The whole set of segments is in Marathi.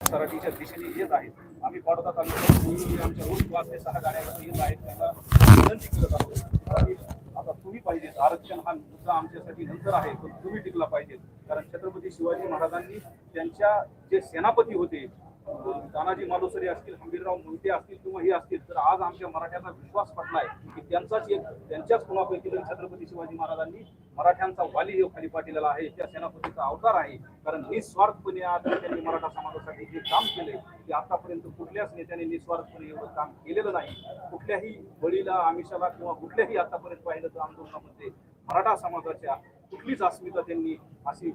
सराटीच्या दिशेने येत आहेत. आम्ही पाडोदा तालुक्यात आमच्या रोज पाच ते सहा गाड्या येत आहेत. त्यांना विनंती करत आहोत आता तुम्ही पाहिजे आरक्षण हा मुद्दा आमच्यासाठी नंतर आहे पण तुम्ही टिकला पाहिजे कारण छत्रपती शिवाजी महाराजांनी त्यांच्या जे सेनापती होते तानाजी मालुसरे असतील हंबीरराव मोहिते असतील किंवा हे असतील तर आज आमच्या मराठ्यांना विश्वास पटलाय की त्यांचाच एक त्यांच्याच कुणापैकी तरी छत्रपती शिवाजी महाराजांनी मराठ्यांचा वाली हे खाली पाटीलेला आहे त्या सेनापतीचा अवतार आहे. कारण निस्वार्थपणे आज त्यांनी मराठा समाजासाठी जे काम केले ते आतापर्यंत कुठल्याच नेत्याने निस्वार्थपणे एवढं काम केलेलं नाही. कुठल्याही बळीला आमिषाला किंवा कुठल्याही आतापर्यंत पाहिलं तर आंदोलनामध्ये मराठा समाजाच्या कुठलीच अस्मिता त्यांनी अशी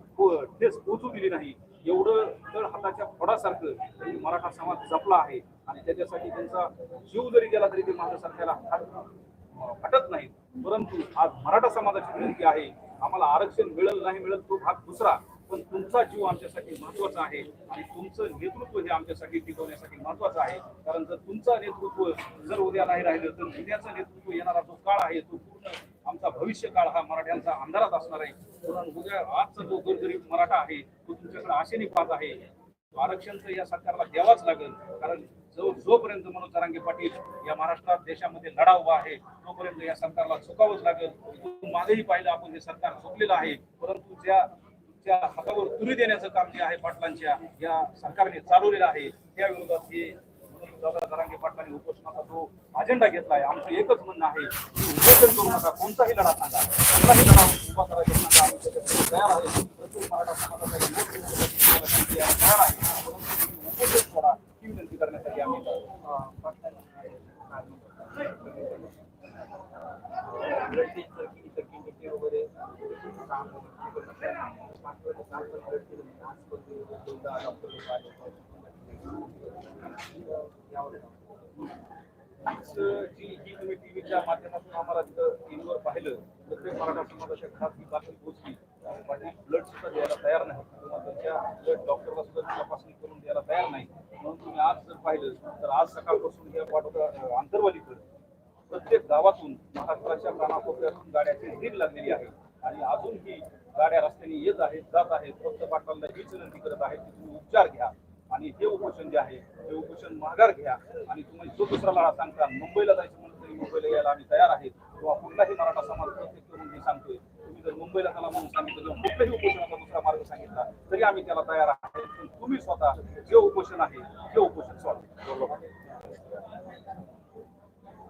ठेच पोचू दिली नाही. एवढं तर हाताच्या फोडासारखं म्हणजे मराठा समाज जपला आहे आणि त्याच्यासाठी त्यांचा जीव जरी गेला तरी ते माझ्यासारख्याला फाट- फाटत नाही परंतु आज मराठा समाजाची विनंती आहे आम्हाला आरक्षण मिळेल नाही मिळेल तो भाग दुसरा पण तुमचा जीव आमच्यासाठी महत्त्वाचा आहे आणि तुमचं नेतृत्व हे आमच्यासाठी टिकवण्यासाठी महत्वाचं आहे. कारण जर तुमचं नेतृत्व जर उद्या नाही राहिलं तर उद्याचं नेतृत्व येणारा जो काळ आहे तो पूर्ण आमचा भविष्य काळ हा मराठ्यांचा अंधारात असणार आहे. कारण उद्या आजचा जो गरगरीब मराठा आहे तुमच्याकडे आशेने पाहत आहे. आरक्षण तर या सरकारला द्यावाच लागेल. कारण जो जोपर्यंत मनोज जरांगे पाटील या महाराष्ट्रात देशामध्ये लढा उभा आहे तोपर्यंत या सरकारला चुकावंच लागेल. मागेही पाहिलं आपण हे सरकार चुकलेलं आहे. परंतु ज्या त्या हातावर तुरी देण्याचं काम जे आहे पाटलांच्या या सरकारने चालवलेलं आहे त्या विरोधात हे दादा जरांगे पाटलांनी उपोषणाचा जो अजेंडा घेतला आहे आमचं एकच म्हणणं आहे की उपोषण करू नका कोणताही लढा सांगा. कोणताही लढा उभा करायचा आम्ही त्याच्यासाठी तयार आहे. प्रत्येक मराठा तयार आहे उपोषण करा ही विनंती करण्यासाठी आम्ही जी ही तुम्ही टीव्हीच्या माध्यमातून आम्हाला तिथं टीव्हीवर पाहिलं प्रत्येक मराठा समाजाच्या घरात ही बातमी पोहोचली. पाटील ब्लड सुद्धा द्यायला तयार नाही. किंवा त्यांच्या ब्लड डॉक्टरला सुद्धा तपासणी करून द्यायला तयार नाही. म्हणून तुम्ही आज जर पाहिलं तर आज सकाळपासून हे पाठोदा आंतरवालीकडे प्रत्येक गावातून महाराष्ट्राच्या कानाकोपऱ्यातून गाड्याची भीड लागलेली आहे. आणि अजूनही गाड्या रस्त्याने येत आहेत जात आहेत फक्त पाटलांना हीच विनंती करत आहेत की तुम्ही उपचार घ्या. आणि हे उपोषण जे आहे हे उपोषण माघार घ्या आणि तुम्ही जो दुसरा लढा सांगता मुंबईला जायचं म्हणून तरी मुंबईला यायला आम्ही तयार आहेत किंवा कुठलाही मराठा समाज प्रत्येक करून मी सांगतोय तुम्ही जर मुंबईला त्याला म्हणून सांगितलं किंवा कुठल्याही उपोषणाचा दुसरा मार्ग सांगितला तरी आम्ही त्याला तयार आहे. पण तुम्ही स्वतः जे उपोषण आहे ते उपोषण सोडा.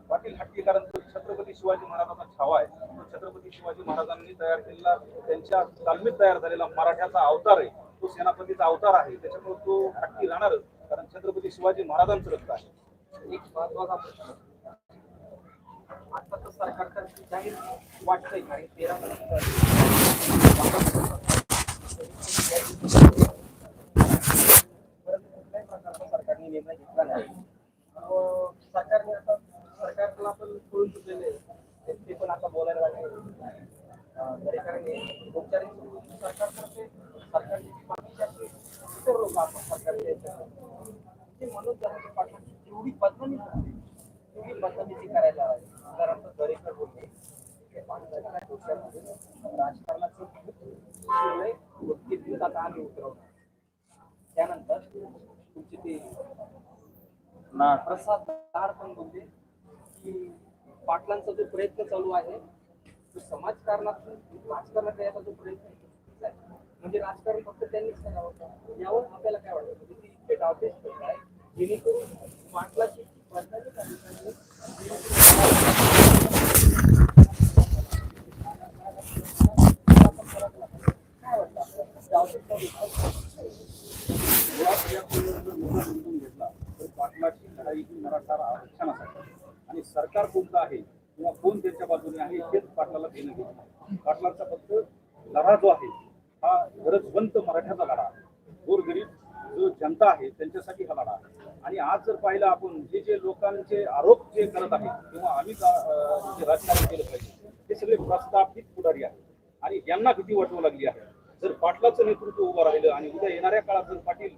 पाटील हट्टी कारण तो छत्रपती शिवाजी महाराजांचा छावा आहे. छत्रपती शिवाजी महाराजांनी तयार केलेला त्यांच्या तालमीत तयार झालेला मराठ्याचा अवतार आहे. तो सेनापतीचा अवतार आहे त्याच्यामुळे तो हट्टी राहणारच. कारण छत्रपती शिवाजी महाराजांचं रक्त आहे. एक महत्त्वाचा प्रश्न. आता तर सरकारतर्फे जाहीर वाटतंय कारण तेरा कुठल्याही प्रकारचा सरकारने निर्णय घेतला नाही सरकारने आता सरकारला पण कळून चुकलेले ते पण आता बोलायला लागले अं, दरेकरांनी औपचारिक सरकारतर्फे सरकारची इतर लोक आपण सरकारच्या ते मनोज जरांगे पाटलांची जेवढी बदनामी होती तेवढी बदनामीची करायला हवी उदाहरणार्थ दरेकर बोलले की डोक्यामध्ये राजकारणाचं शिरलंय आता आम्ही उतरवणार त्यानंतर तुमचे ते प्रसाद दार पण बोलले की पाटलांचा जो प्रयत्न चालू आहे तो समाजकारणातून राजकारणात यायचा जो प्रयत्न म्हणजे राजकारण फक्त त्यांनीच करावं का? यावर आपल्याला काय वाटतं म्हणजे इतके डावपेच होत आहे जेणेकरून पाटलाची की काय वाटतं डावपेच जर घेतला तर पाटलाची लढाई ही आणि सरकार कोणतं आहे किंवा कोण त्यांच्या बाजूने आहे हेच पाटलाला घेणं घेतलं पाटलांचा फक्त लढा जो आहे गरजवंत मराठ्याचा लढा. गोरगरीब जो जनता आहे त्यांच्यासाठी हा लढा. आणि आज जर पाहिलं आपण जे जे लोकांचे आरोप जे करत आहेत किंवा आम्ही जे राजकारण केलं पाहिजे हे सगळे प्रस्थापित पुढारी आहेत. आणि यांना भीती वाटवू लागली आहे. जर पाटलाचं नेतृत्व उभं राहिलं आणि उद्या येणाऱ्या काळात जर पाटील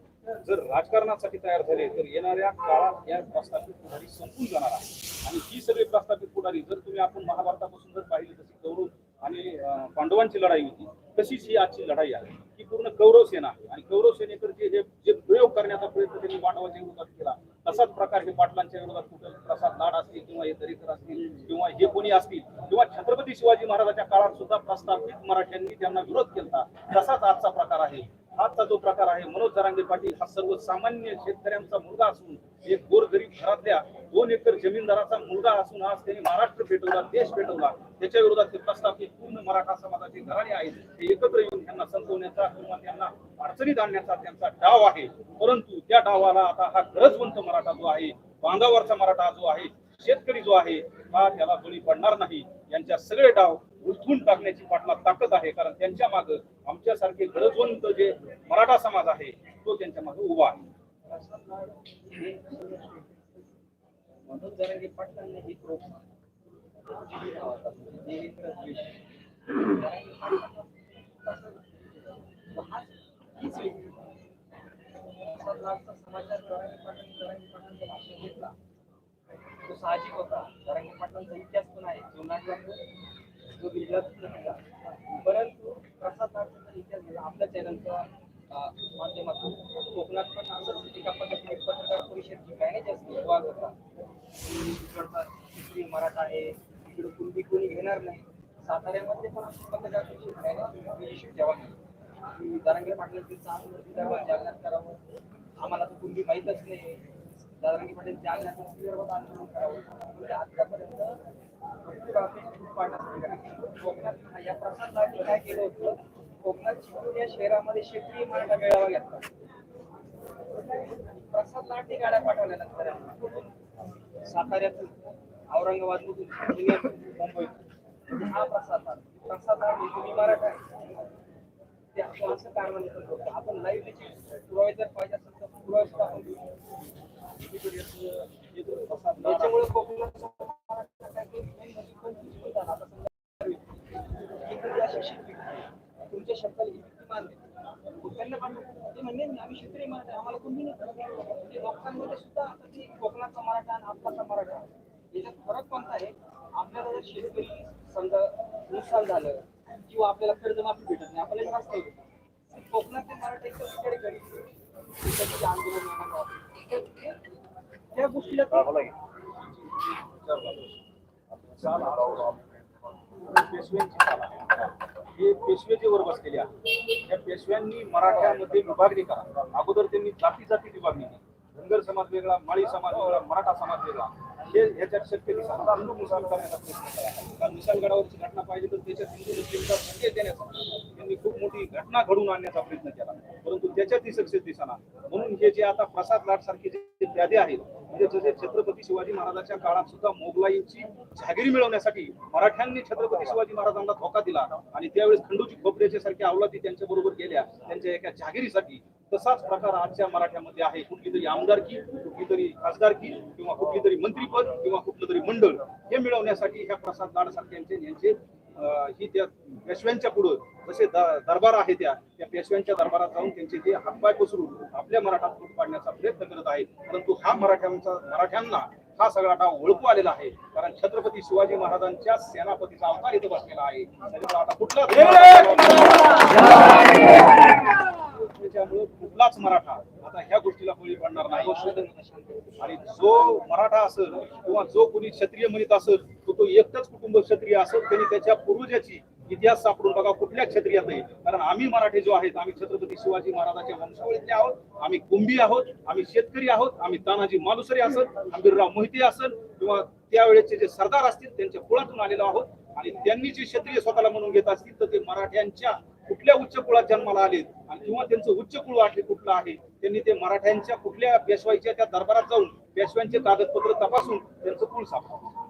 जर राजकारणासाठी तयार झाले तर येणाऱ्या काळात या प्रस्थापित पुढारी संपून जाणार आहे. आणि ही सगळी प्रस्थापित पुढारी जर तुम्ही आपण महाभारतापासून जर पाहिली तशी कौरव आणि पांडवांची लढाई होती तशीच ही आजची लढाई आहे. पूर्ण कौरव सेना आहे. आणि कौरव सेनेकडचे जे जे प्रयोग करण्याचा प्रयत्न त्यांनी पाठवाच्या विरोधात केला. तसाच प्रकार हे पाटलांच्या विरोधात कुठे प्रसाद लाड असतील किंवा हे दरेकर असतील किंवा हे कोणी असतील किंवा छत्रपती शिवाजी महाराजांच्या काळात सुद्धा प्रस्थापित मराठ्यांनी त्यांना विरोध केला तसाच आजचा प्रकार आहे. आजचा जो प्रकार आहे मनोज जरांगे पाटील हा सर्वसामान्य शेतकऱ्यांचा मुलगा असून एक गोरगरीब घरातल्या दोन एकर जमीनदाराचा मुलगा असून आज त्यांनी महाराष्ट्र पेटवला देश पेटवला. त्याच्या विरोधात ते प्रस्थापित पूर्ण मराठा समाजाचे घराणे आहेत. ते एकत्र येऊन त्यांना संपवण्याचा किंवा त्यांना अडचणीत आणण्याचा त्यांचा डाव आहे. परंतु त्या डावाला आता हा गरजवंत मराठा जो आहे बांधावरचा मराठा जो आहे शेतकरी जो आहे हा त्याला बळी पडणार नाही. यांच्या सगळे डाव उलथून टाकण्याची पाटला ताकद आहे. कारण त्यांच्या मागं आमच्यासारखे गरजवंत जे मराठा समाज आहे तो त्यांच्या मागे उभा आहे. म्हणून जरांगे पाटलांनी ही प्रोप एक द्वेष. समाचार जरांगे पाटील जरांगे पाटलांचा भाषण घेतला तो साहजिक होता जरांगे पाटलांचा इतिहास पण आहे जुनाटला जो बिल्डर परंतु प्रसाद इतिहास आपल्या चॅनलचा माध्यमातून कोकणात पण असंच एका पद्धतीने पत्रकार परिषद जी काय वाद होता इकडचा हिस्ट्री मराठा आहे इकडे कुणबी कोणी घेणार नाही. साताऱ्यामध्ये पण असं पत्रकार परिषद काय नाही विशेष दारंगे पाटील विदर्भात जागृत करावं. आम्हाला तर कुणबी माहीतच नाही. दादांगी पाटील जागृत विदर्भात आंदोलन करावं. म्हणजे आतापर्यंत कोकणात या प्रसाद काय केलं होतं? कोकणात चिपळूण या शहरामध्ये शेतकरी मराठा मेळावा घेतला प्रसाद लाटे गाड्या पाठवल्या नंतर साताऱ्यातून औरंगाबाद मधून पुण्यातून मुंबईतून हा प्रसाद प्रसाद लाड तुम्ही मराठा ते आपण असं कारवाई करतो आपण लाईव्ह त्याचे पुरावे जर पाहिजे असेल तर पुरावे सुद्धा आपण देऊ. त्याच्यामुळे कोकणात मराठा तुमच्या शब्दाला मान व्यक्ती मानते मग त्यांना पण ते म्हणले आम्ही क्षेत्रीय मराठा आम्हाला कोणी नाही लोकांमध्ये सुद्धा आता ते कोकणाचा मराठा आणि आपलाचा मराठा याच्यात फरक कोणता आहे? आपल्याला जर शेतकरी समजा नुकसान झालं किंवा आपल्याला कर्जमाफी भेटत नाही आपल्याला जास्त नाही होत. कोकणातले मराठा एकदम तिकडे घरी आंदोलन त्या गोष्टीला पेशव्यांची चाल आहे. हे पेशवे जे वर बसलेले आहेत. त्या पेशव्यांनी मराठ्यामध्ये विभागणी करा. अगोदर त्यांनी जाती जाती विभागणी केली. धनगर समाज वेगळा माळी समाज वेगळा मराठा समाज वेगळा. हे ह्याच्यात शक्य दिसत हिंदू मुसलमान करण्याचा प्रयत्न केला कारण घटना पाहिजे तर त्याच्यात हिंदू मुस्लिमचा संकेत देण्याचा. त्यांनी खूप मोठी घटना घडवून आणण्याचा प्रयत्न केला. परंतु त्याच्यातही सक्सेस दिसणार म्हणून हे जे आता प्रसाद लाट सारखे जे प्यादे आहेत. म्हणजे जसे छत्रपती शिवाजी महाराजांच्या काळात सुद्धा मोगलाईंची जहागिरी मिळवण्यासाठी मराठ्यांनी छत्रपती शिवाजी महाराजांना धोका दिला आणि त्यावेळेस खंडूजी खोपड्याच्या सारख्या अवलादी त्यांच्या बरोबर गेल्या त्यांच्या एका जहागिरीसाठी तसाच प्रकार आजच्या मराठ्यामध्ये आहे. कुठली तरी आमदारकी कुठली तरी खासदारकी किंवा कुठली तरी मंत्रीपद किंवा कुठलं तरी मंडळ हे मिळवण्यासाठी ह्या प्रसाद लाड यांचे ही त्या पेशव्यांच्या पुढं जसे द- दरबार आहे त्या त्या पेशव्यांच्या दरबारात जाऊन त्यांचे जे हातपाय पसरून आपल्या मराठा फूट पाडण्याचा प्रयत्न करत आहेत. परंतु हा मराठ्यांचा मराठ्यांना हा सगळा डाव ओळखू आलेला आहे. कारण छत्रपती शिवाजी महाराजांच्या सेनापतीचा अवतार इथं बसलेला आहे. आता कुठला कुठलाच मराठा आता ह्या गोष्टीला बळी पडणार नाही. आणि जो मराठा असेल किंवा जो कोणी क्षत्रिय म्हणत असेल तो तो एकटाच कुटुंब क्षत्रिय असेल त्यांनी त्याच्या पूर्वजाची इतिहास सापडून बघा कुठल्या क्षत्रियात नाही कारण आम्ही मराठे जो आहेत आम्ही छत्रपती शिवाजी महाराजांच्या वंशावळीतले आहोत आम्ही कुंभी आहोत आम्ही शेतकरी आहोत आम्ही तानाजी मालुसरे असेल आंबीरराव मोहिते असेल किंवा त्यावेळेचे जे सरदार असतील त्यांच्या कुळातून आलेलो आहोत. आणि त्यांनी जे क्षत्रिय स्वतःला म्हणून घेत असतील तर ते मराठ्यांच्या कुठल्या उच्च कुळात जन्माला आले आणि किंवा त्यांचं उच्च कुळ वाटले कुठलं आहे? त्यांनी ते मराठ्यांच्या कुठल्या पेशवाईच्या त्या दरबारात जाऊन पेशव्यांचे कागदपत्र तपासून त्यांचं कुळ सापडलं.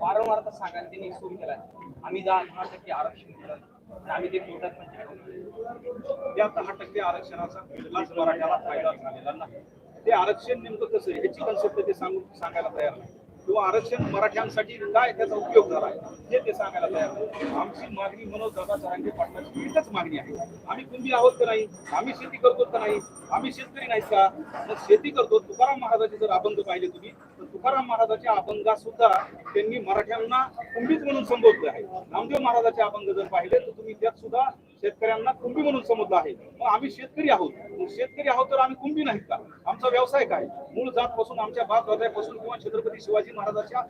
वारंवार आता सांगायला त्यांनी सुरू केला आम्ही दहा दहा टक्के आरक्षण दिलं. आम्ही ते कोर्टात पण. त्या दहा टक्के आरक्षणाचा कुठलाच मराठ्याला फायदा झालेला नाही. ते आरक्षण नेमकं कसं ह्याची कन्सेप्ट ते सांगून सांगायला तयार नाही. किंवा आरक्षण मराठ्यांसाठी काय त्याचा उपयोग झाला आहे हे ते सांगायला तयार आमची मागणी मनोज दादा जरांगे पाटलाची एकच मागणी आहे. आम्ही कुंभी आहोत का नाही? आम्ही शेती करतो का नाही? आम्ही शेतकरी नाहीत का? मग शेती करतो. तुकाराम महाराजाचे जर अभंग पाहिले तुम्ही तर तुकाराम महाराजाच्या अभंगात सुद्धा त्यांनी मराठ्यांना कुंभीच म्हणून संबोधलं आहे. नामदेव महाराजाचे अभंग जर पाहिले तर तुम्ही त्यात सुद्धा शेतकऱ्यांना कुंभी म्हणून समजलं आहे. मग आम्ही शेतकरी आहोत. मग शेतकरी आहोत तर आम्ही कुंभी नाहीत का? आमचा व्यवसाय काय? मूळ जात पासून आमच्या बाप दादापासून किंवा छत्रपती शिवाजी महाराजाच्या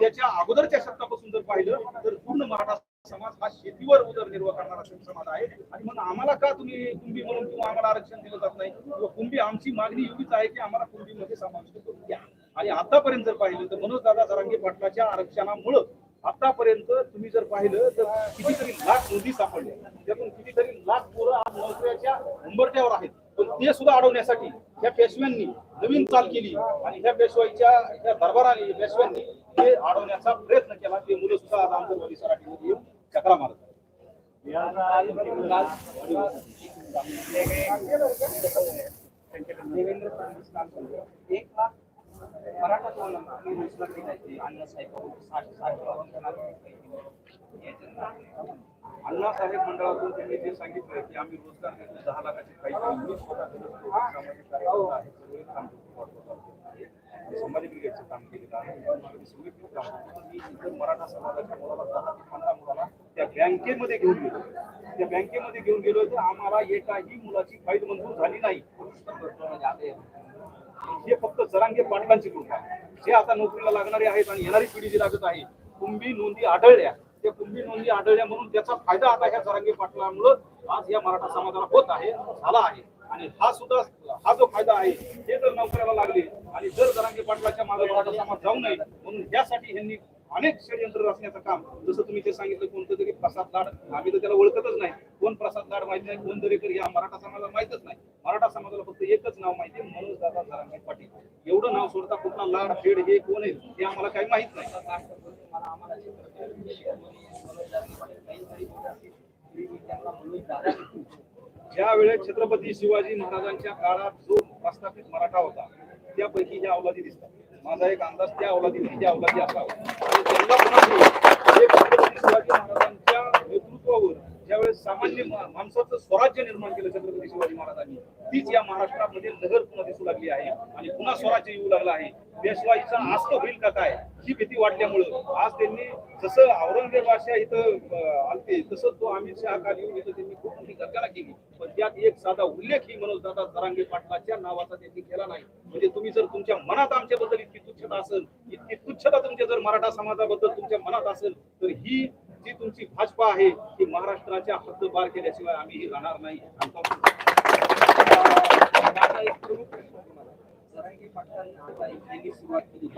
त्याच्या अगोदरच्या शतकापासून जर पाहिलं तर पूर्ण मराठा समाज हा शेतीवर उदरनिर्वाह करणारा समाज आहे. आणि मग आम्हाला का तुम्ही कुंभी म्हणून किंवा आम्हाला आरक्षण दिलं जात नाही? किंवा कुंभी आमची मागणी एवढीच आहे की आम्हाला कुंभीमध्ये समाविष्ट करून द्या? आणि आतापर्यंत जर पाहिलं तर मनोज दादा जरांगे पाटलाच्या आरक्षणामुळं आतापर्यंत तुम्ही जर पाहिलं तर कितीतरी लाख नोंदी सापडल्या. त्यातून कितीतरी लाख पोरं आज नोकऱ्याच्या उंबरट्यावर आहेत. पण ते सुद्धा अडवण्यासाठी ह्या पेशव्यांनी नवीन चाल केली आणि ह्या पेशवाईच्या ह्या दरबाराने पेशव्यांनी ते अडवण्याचा प्रयत्न केला. ते मुलं सुद्धा आज आंबरवाडी सराठीमध्ये येऊन चक्रा मारत देवेंद्र फडणवीस एक लाख मराठा तरुणांना आम्ही रोजगार दिलाय अण्णासाहेब साठ साठ गावांना पैसे दिले. याच्यात अण्णासाहेब मंडळातून त्यांनी जे सांगितलं की आम्ही रोजगार देतो दहा लाखाचे काही सामाजिक कार्यकर्ता सगळे काम काम केलेलं आहे मी सगळे काम करतो. मी इथं मराठा समाजाच्या मुलाला दहा ते पंधरा मुलाला त्या बँकेमध्ये घेऊन गेलो त्या बँकेमध्ये घेऊन गेलो तर आम्हाला एकाही मुलाची फाईल मंजूर झाली नाही म्हणजे आता हे फक्त जरांगे पाटलांची कृपा आहे. जे आता नोकरीला लागणारे आहेत आणि येणारी पिढी जी लागत आहे कुंभी नोंदी आढळल्या त्या कुंभी नोंदी आढळल्या म्हणून त्याचा फायदा आता ह्या जरांगे पाटलामुळे आज या मराठा समाजाला होत आहे झाला आहे आणि हा सुद्धा हा जो फायदा आहे हे जर नोकऱ्याला लागले आणि जर जरांगे पाटलाच्या मागे मराठा समाज जाऊ नये म्हणून यासाठी ह्यांनी अनेक षडयंत्र रचण्याचं काम जसं तुम्ही ते सांगितलं कोणतं तरी प्रसाद लाड आम्ही तर त्याला ओळखतच नाही. कोण प्रसाद लाड माहिती नाही कोण दरेकर या मराठा समाजाला माहितच नाही. मराठा समाजाला फक्त एकच नाव माहिती आहे मनोज दादा नारायण पाटील. एवढं नाव सोडता कुठला लाड फेड हे कोण आहे हे आम्हाला काही माहीत नाही. छत्रपती शिवाजी ज्या वेळेस छत्रपती शिवाजी महाराजांच्या काळात जो प्रस्थापित मराठा होता त्यापैकी ज्या अवलादी दिसतात. माझा एक अंदाज त्या अवलादी त्या अवलादी असावा. आणि त्यांना पुन्हा एक छत्रपती शिवाजी महाराजांच्या नेतृत्वावर ज्यावेळेस सामान्य माणसाचं स्वराज्य निर्माण केलं छत्रपती शिवाजी महाराजांनी. तीच या महाराष्ट्रामध्ये लहर पुन्हा दिसू लागली आहे. आणि पुन्हा स्वराज्य येऊ लागलं आहे. पेशवाईचा आस्त होईल का काय? ही भीती वाटल्यामुळं आज त्यांनी जसं औरंगजेब अशा इथं आलते तसं तो अमित शहा काल येऊन इथं त्यांनी खूप मोठी गर्जना केली. पण त्यात एक साधा उल्लेख ही मनोज दादा जरांगे पाटलाच्या नावाचा त्यांनी केला नाही. म्हणजे तुम्ही जर तुमच्या मनात आमच्याबद्दल इतकी तुच्छता असेल इतकी तुच्छता तुमच्या जर मराठा समाजाबद्दल तुमच्या मनात असेल तर ही जी तुमची भाजपा आहे ती महाराष्ट्राच्या हद्दपार केल्याशिवाय आम्ही राहणार नाही. आता एक वेगळी सुरुवात केली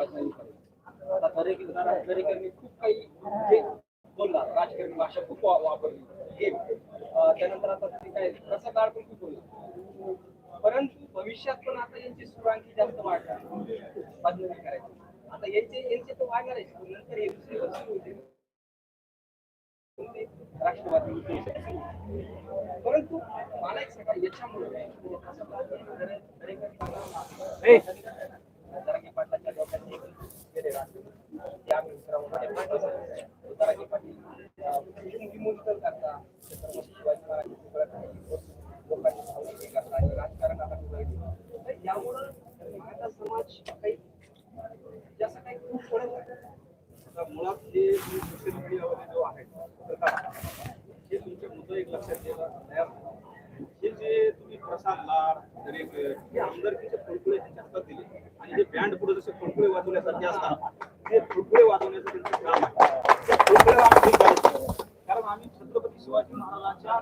आता दरेकर जरा- खूप काही बोलला. राजकीय भाषा खूप वापरली. एक त्यानंतर आता ते काय कसा काळ पण खूप बोलला. परंतु भविष्यात पण आता यांची सुरांकी जास्त वाढणार. बदलावी करायची. आता यांचे यांचे तर वाढणार आहे नंतर हे दुसरी वर्ष होते राष्ट्रवादी परंतु मला एक सगळं याच्यामुळे म्हणजे असं वाटतं की दरे- दरेकर जरांगे पाटलाच्या लोकांनी गेले राष्ट्रवादी. ते आम्ही मित्रांमध्ये पाहिलं. जरांगे पाटील अं, विमोचन करता छत्रपती शिवाजी महाराजांची सगळं काही लोकांची भावनिक हे करता आणि राजकारण आता पुढे गेलं. तर यामुळं मराठा समाज काही जास्त काही खूप पडत नाही. आता मुळात हे सोशल मीडियावर जो आहे तर का? हे तुमचे मुद्दे एक लक्षात घ्यायला तयार नाही. हे जे तुम्ही प्रसाद लाड दरेकर हे आमदारकीचे फळफुळे त्यांच्या हातात दिले आणि हे बँड पुढे जसे फळफुळे असताना. ते वाजवण्याचं त्यांचं काम आहे. ते आम्ही कारण आम्ही छत्रपती शिवाजी महाराजांच्या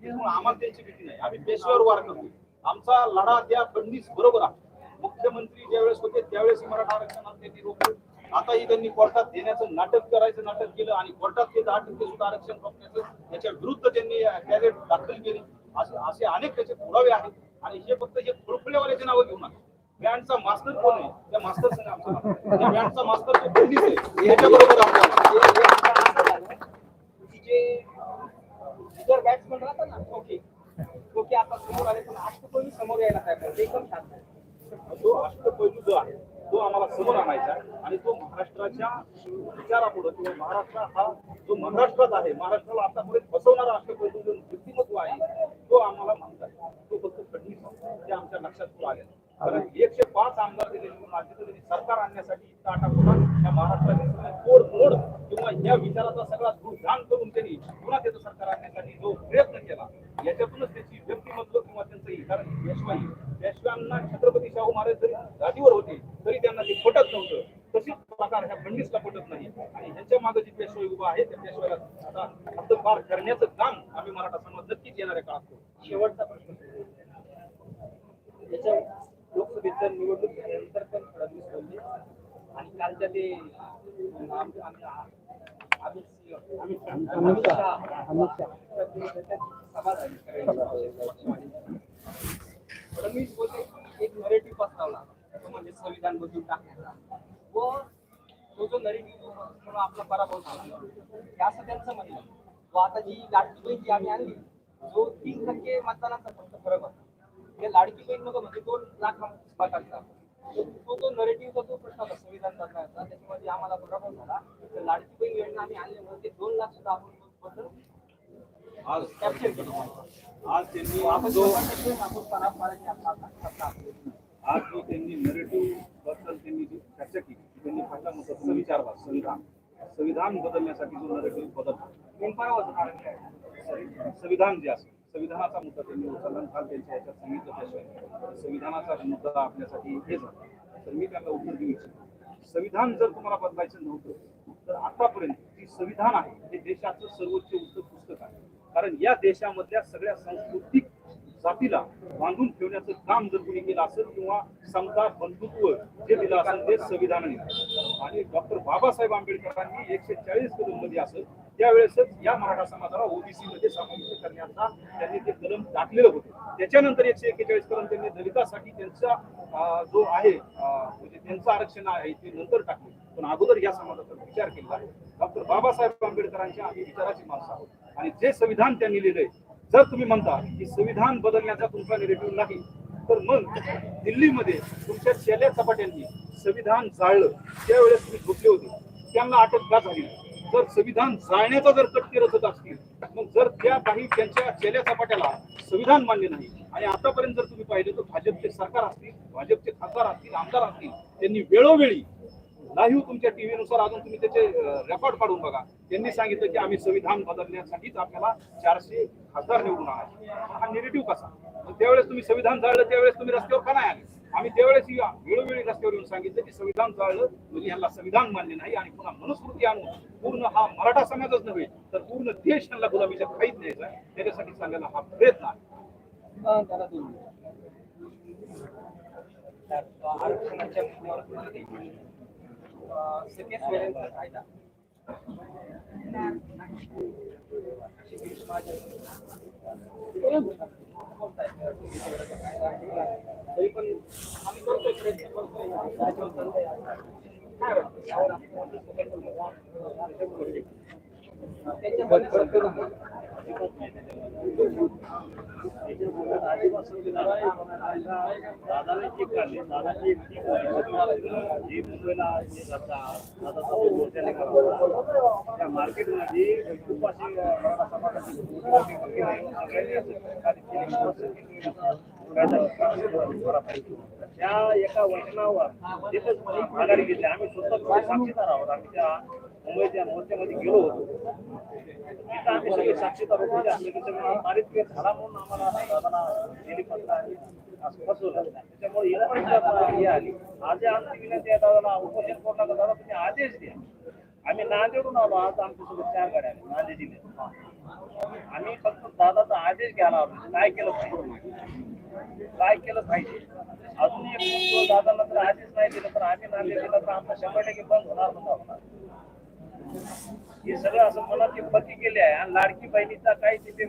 आम्हाला त्यांची भीती नाही. आम्ही पेशवर वार करतो आमचा लढा त्या फडणवीस बरोबर आहे. मुख्यमंत्री ज्यावेळेस होते त्यावेळेस मराठा आरक्षणात त्यांनी रोखलं. आताही त्यांनी कोर्टात देण्याचं नाटक करायचं नाटक केलं आणि कोर्टात ते दहा टक्के सुद्धा आरक्षण रोखण्याचं याच्या विरुद्ध त्यांनी कॅरेट दाखल केली. असे असे अनेक त्याचे पुरावे आहेत. आणि हे फक्त हे खुळखुळेवाल्याचे नावं घेऊन आले. बँडचा मास्तर कोण आहे त्या मास्तर संघ आमचा बँडचा मास्तर तो फडणीस आहे याच्याबरोबर आमचा जर बॅट्समन राहतात ना ओके ओके आता समोर आले पण अष्टपैलू समोर यायला काय पाहिजे एकदम छान आहे. तो अष्टपैलू जो आहे तो आम्हाला समोर आणायचा आणि तो महाराष्ट्राच्या विचारापुढे किंवा महाराष्ट्र हा जो महाराष्ट्रात आहे महाराष्ट्राला आतापर्यंत फसवणारा अष्टपैलू जो व्यक्तिमत्व आहे तो आम्हाला मानत आहे तो फक्त फडणवीस आहे. हे आमच्या लक्षात सुरू आले कारण एकशे पाच आमदार दिले निवडून आले सरकार आणण्यासाठी इतका आटापोटा या महाराष्ट्रातील तोड मोड किंवा या विचाराचा सगळा दुर्धान करून त्यांनी पुन्हा त्याचं सरकार आणण्यासाठी जो प्रयत्न केला याच्यातूनच त्याची व्यक्तिमत्व किंवा त्यांचं कारण पेशवाई पेशव्यांना छत्रपती शाहू महाराज जरी गादीवर होते तरी त्यांना ते पटत नव्हतं. तशीच प्रकार ह्या फडणवीसला पटत नाही. आणि ह्यांच्या मागे जी पेशवाई उभा आहे त्या पेशवाईला आता हद्दपार करण्याचं काम आम्ही मराठा समाज नक्कीच येणाऱ्या काळात करू शेवटचा प्रश्न याच्या लोकसभेच्या निवडणूक झाल्यानंतर पण फडणवीस बोलले आणि कालच्या ते आम- आम- अमित सिंह- अमित शहा अमित शहा सभा झाली फडणवीस बोलले एक नरेटिव्ह पसरवला. तो म्हणजे संविधान बदलून टाकण्याचा. व तो जो नरेटिव्ह आपला पराभव झाला. हे असं त्यांचं म्हणणं. व आता जी लाडकी बहीण जी आम्ही आणली जो तीन टक्के मतदानाचा फक्त फरक होता. हे लाडकी बहीण नको म्हणजे दोन लाख मतांचा तो जो नरेटिव्हचा जो प्रश्न होता संविधान बदलायचा त्याच्यामध्ये आम्हाला पराभव झाला. तर लाडकी बहीण योजना आम्ही आणल्यामुळे ते दोन लाख सुद्धा आपण बद्दल आज कॅप्चर केलं. आज त्यांनी आपण जो आपण पराभ मारायची आज जो त्यांनी नरेटिव्हबद्दल त्यांनी जी चर्चा केली ती त्यांनी पहिला मुद्दा विचारला संविधान. संविधान बदलण्यासाठी जो नरेटिव्ह नेमका होतं कारण काय? संविधान जे असेल संविधानाचा मुद्दा त्यांनी उचलला काल त्यांच्या याच्यात सांगितलं त्याशिवाय. संविधानाचा मुद्दा आपल्यासाठी हे झाला. तर मी त्यांना उत्तर देऊ इच्छितो. संविधान जर तुम्हाला बदलायचं नव्हतं तर आतापर्यंत जी संविधान आहे हे देशाचं सर्वोच्च उत्तर पुस्तक आहे. कारण या देशामधल्या सगळ्या सांस्कृतिक जातीला बांधून ठेवण्याचं काम जर कोणी केलं असेल किंवा समता बंधुत्व जे दिलं असेल ते संविधानाने. आणि डॉक्टर बाबासाहेब आंबेडकरांनी एकशे चाळीस कलममध्ये असेल त्यावेळेसच या मराठा समाजाला ओबीसी मध्ये समाविष्ट करण्याचा त्यांनी ते कलम टाकलेलं होतं. त्याच्यानंतर एकशे एक्केचाळीस कलम त्यांनी दलितासाठी त्यांचा जो आहे म्हणजे त्यांचं आरक्षण आहे ते नंतर टाकले. पण अगोदर या समाजाचा विचार केला आहे. डॉक्टर बाबासाहेब आंबेडकरांच्या आम्ही विचाराची माणसं आहोत. आणि जे संविधान त्यांनी लिहिलंय जर तुम्ही म्हणता की संविधान बदलण्याचा तुमचा निरेटिव्ह नाही तर मग दिल्लीमध्ये तुमच्या शेल्या चपाट्यांनी संविधान जाळलं. त्यावेळेस तुम्ही झोपले होते त्यांना अटक का झाली जर संविधान जाळण्याचा जर कट करत असतील मग जर त्या काही त्यांच्या चेल्या चपाट्याला संविधान मान्य नाही आणि आतापर्यंत जर तुम्ही पाहिलं तर भाजपचे सरकार असतील भाजपचे खासदार असतील आमदार असतील त्यांनी वेळोवेळी लाईव्ह तुमच्या टीव्ही नुसार अजून तुम्ही त्याचे रेकॉर्ड काढून बघा. त्यांनी सांगितलं की आम्ही संविधान बदलण्यासाठीच आपल्याला चारशे खासदार निवडून आणायचे. हा निगेटिव्ह कसा? त्यावेळेस तुम्ही संविधान जाळलं त्यावेळेस तुम्ही रस्त्यावर का नाही आले? आम्ही त्यावेळेस वेळोवेळी रस्त्यावर येऊन सांगितलं की संविधान जाळलं म्हणजे यांना संविधान मान्य नाही आणि पुन्हा मनुस्मृती आणून पूर्ण हा मराठा समाजच नव्हे तर पूर्ण देश त्यांना गुलामीच्या खाईत न्यायचा आहे. त्याच्यासाठी सांगायला हा प्रयत्न आहे आरक्षणाच्या कायदा तरी पण आम्ही करतोय प्रयत्न करतोय दादाने चेक काढले दादाची जी मुंबईला त्या मार्केटमध्ये खूप समाजाची त्या एका वचनावर एकच आघाडी घेतली. आम्ही स्वतः साक्षीदार आहोत. आम्ही त्या मुंबईच्या मोर्चामध्ये गेलो होतो. तिथं आम्ही सगळे साक्षीदार होतो. त्या सगळीकडे पारित झाला म्हणून आम्हाला आता दादाला दिली पत्र आणि असं फसवलं. त्याच्यामुळे इथपर्यंत हे आली आज आमची विनंती आहे दादाला उपोषण करू नका. दादा तुम्ही आदेश द्या. आम्ही नांदेडून आलो. आज आमच्यासोबत चार गाड्या आल्या, नांदेड जिल्ह्यात आम्ही फक्त दादाचा आदेश घ्यायला आलो. काय केलं पाहिजे? काय केलं पाहिजे? अजून एक दादाला तर आधीच नाही दिलं तर आम्ही नांदेड दिलं तर आमचा शंभर टक्के बंद होणार म्हणजे होणार हे सगळं असं मनात पती केले आहे आणि लाडकी बहिणीचा काही तिथे